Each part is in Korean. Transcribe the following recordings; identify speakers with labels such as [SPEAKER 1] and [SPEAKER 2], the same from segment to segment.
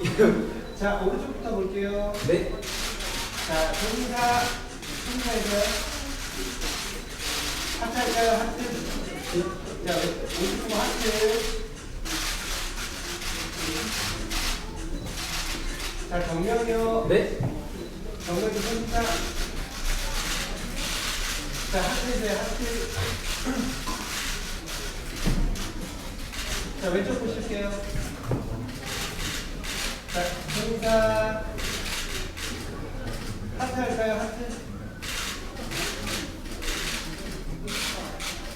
[SPEAKER 1] 자, 오른쪽부터 볼게요.
[SPEAKER 2] 네.
[SPEAKER 1] 자, 동사, 동사에서요. 하트 할까요? 하트. 자, 오른쪽 하트. 자, 정면이요.
[SPEAKER 2] 네.
[SPEAKER 1] 정면도 손자. 자, 하트 해주세요, 하트. 자, 왼쪽 보실게요. 자, 동사. 하트 할까요, 하트?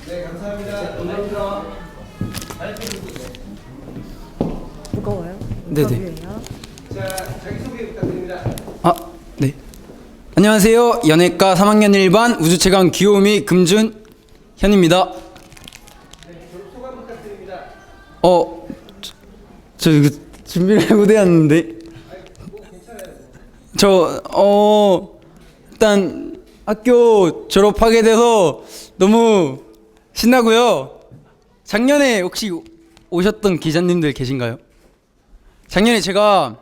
[SPEAKER 1] 네, 감사합니다.
[SPEAKER 2] 감사합니다.
[SPEAKER 3] 무거워요?
[SPEAKER 2] 네네.
[SPEAKER 3] 인터뷰예요.
[SPEAKER 1] 자, 자기소개 부탁드립니다.
[SPEAKER 2] 아, 네. 안녕하세요. 연예과 3학년 1반 우주체감 귀요미 금준 현입니다.
[SPEAKER 1] 네, 소감 부탁드립니다.
[SPEAKER 2] 어, 저, 저 이거 준비를 못해왔는데. 저, 어, 일단 학교 졸업하게 돼서 너무 신나고요. 작년에 혹시 오셨던 기자님들 계신가요? 작년에 제가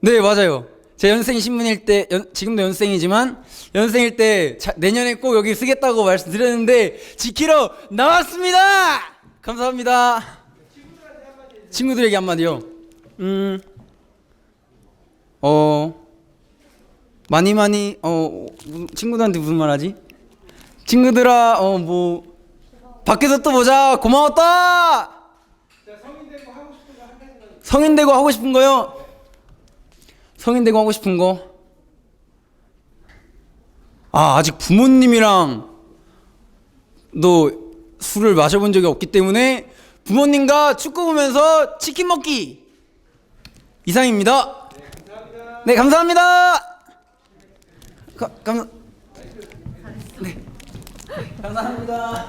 [SPEAKER 2] 네 맞아요. 제 연생 신문일 때 연- 지금도 연생이지만 연생일 때 자, 내년에 꼭 여기 쓰겠다고 말씀드렸는데 지키러 나왔습니다. 감사합니다. 친구들에게 한마디요. 음, 어 많이 많이 어 무- 친구들한테 무슨 말하지? 친구들아 어 뭐 밖에서 또 보자 고마웠다. 성인 되고 하고 싶은 거요. 성인 되고 하고 싶은 거. 아, 아직 부모님이랑 너 술을 마셔본 적이 없기 때문에 부모님과 축구 보면서 치킨 먹기 이상입니다. 네, 감사합니다. 가, 감, 네, 감사합니다.